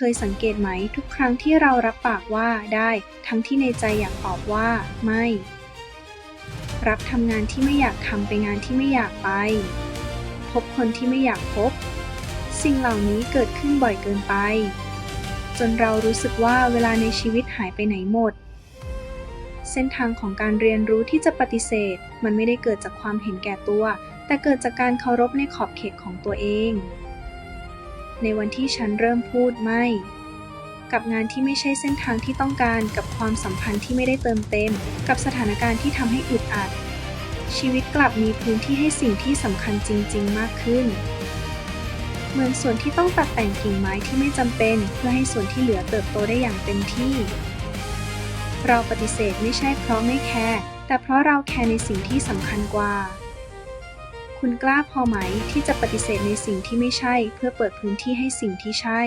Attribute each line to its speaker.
Speaker 1: คยสังเกตไหม ทุกครั้งที่เรารับปากว่าได้ ทั้งที่ในใจอยากตอบว่า ไม่ รับทำงานที่ไม่อยากทำไปงานที่ไม่อยากไป พบคนที่ไม่อยากพบ สิ่งเหล่านี้เกิดขึ้นบ่อยเกินไป จนเรารู้สึกว่าเวลาในชีวิตหายไปไหนหมด เส้นทางของการเรียนรู้ที่จะปฏิเสธ มันไม่ได้เกิดจากความเห็นแก่ตัว แต่เกิดจากการเคารพในขอบเขตของตัวเอง ในวันที่ฉันเริ่มพูดไม่ กับงานที่ไม่ใช่เส้นทางที่ต้องการกับความสัมพันธ์ที่ไม่ได้เติมเต็ม กับสถานการณ์ที่ทำให้อึดอัด ชีวิตกลับมีพื้นที่ให้สิ่งที่สำคัญจริง ๆ มากขึ้น เหมือนส่วนที่ต้องตัดแต่งกิ่งไม้ที่ไม่จำเป็น เพื่อให้ส่วนที่เหลือเติบโตได้อย่างเต็มที่ เราปฏิเสธไม่ใช่เพราะไม่แคร์แต่เพราะเราแคร์ในสิ่งที่สำคัญกว่า คุณกล้าพอไหมที่จะปฏิเสธในสิ่งที่ไม่ใช่ เพื่อเปิดพื้นที่ให้สิ่งที่ใช่